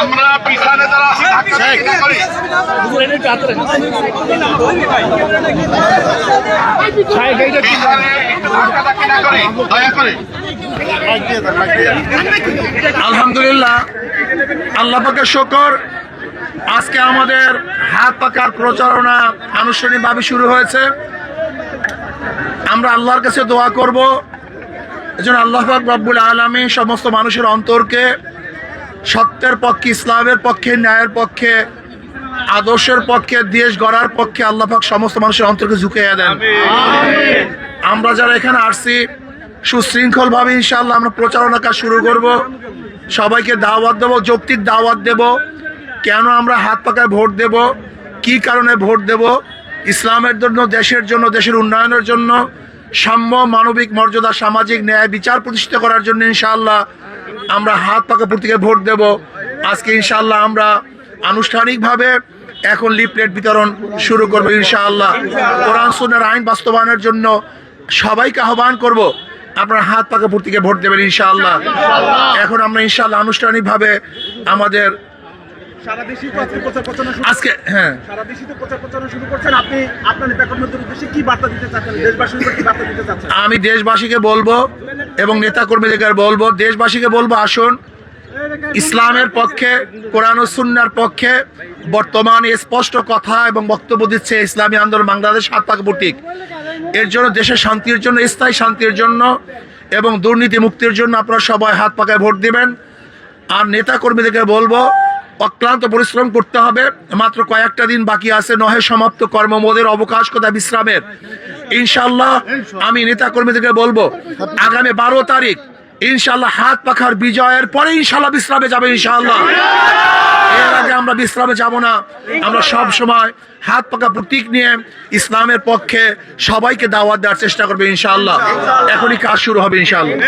আমরা পিছনে আলহামদুলিল্লাহ আল্লাহ পাকের শকর আজকে আমাদের হাত পাকার প্রচারণা আনুষ্ঠানিকভাবে শুরু হয়েছে। আমরা আল্লাহর কাছে দোয়া করব। এজন্য আল্লাহ পাক রব্বুল আলমী সমস্ত মানুষের অন্তরকে সত্যের পক্ষে ইসলামের পক্ষে ন্যায়ের পক্ষে আদর্শের পক্ষে দেশ গড়ার পক্ষে আল্লাহ পাক সমস্ত মানুষের অন্তরকে ঝুঁকিয়ে দেন। আমরা যারা এখানে আসছি সুশৃঙ্খলভাবে ইনশাআল্লাহ আমরা প্রচারণা কাজ শুরু করব। সবাইকে দাওয়াত দেবো যৌক্তিক দাওয়াত দেব। কেন আমরা হাত পাকায় ভোট দেব? কি কারণে ভোট দেব? ইসলামের জন্য দেশের জন্য দেশের উন্নয়নের জন্য সাম্য, মানবিক মর্যাদা, সামাজিক ন্যায় বিচার প্রতিষ্ঠিত করার জন্য ইনশাআল্লাহ আমরা হাত পাকা প্রতীকে ভোট দেব। আজকে ইনশাআল্লাহ আমরা আনুষ্ঠানিকভাবে এখন লিফলেট বিতরণ শুরু করব ইনশাআল্লাহ। কোরআন, সুন্নাহর আইন বাস্তবায়নের জন্য সবাইকে আহ্বান করব। আপনারা হাত পাকা প্রতীকে ভোট দেবেন ইনশাআল্লাহ। এখন আমরা ইনশাআল্লাহ আনুষ্ঠানিকভাবে আমাদের সারা আজকে প্রচার প্রচারণা আজকে হ্যাঁ। সারা দেশেই তো প্রচার প্রচারণা শুরু করছেন। আপনি আপনার নেতা উদ্দেশ্যে কি বার্তা দিতে চাচ্ছেন? দেশবাসীর কি বার্তা দিতে চাচ্ছেন? আমি দেশবাসীকে বলব এবং নেতাকর্মীদেরকে বলব দেশবাসীকে বলব আসুন। ইসলামের পক্ষে কোরআন ও সুন্নার পক্ষে বর্তমান স্পষ্ট কথা এবং বক্তব্য দিচ্ছে ইসলামী আন্দোলন বাংলাদেশ হাত পাকা প্রতীক এর জন্য দেশের শান্তির জন্য স্থায়ী শান্তির জন্য এবং দুর্নীতি মুক্তির জন্য আপনারা সবাই হাত পাকায় ভোট দিবেন। আর নেতা কর্মীদেরকে বলব অক্লান্ত পরিশ্রম করতে হবে। মাত্র কয়েকটা দিন বাকি আছে। নহে সমাপ্ত কর্মমোদের অবকাশ কোথায় বিশ্রামের? ইনশাল্লাহ আমি নেতা কর্মীদেরকে বলব, আগামী বারো তারিখ ইনশাল্লাহ হাত পাখার বিজয়ের পরে ইনশাল্লাহ বিশ্রামে যাবে ইনশাল্লাহ এর আগে আমরা বিশ্রামে যাব না। আমরা সব সময় হাত পাকা প্রতীক নিয়ে ইসলামের পক্ষে সবাইকে দাওয়াত দেওয়ার চেষ্টা করবে ইনশাল্লাহ এখনই কাজ শুরু হবে ইনশাআল্লাহ।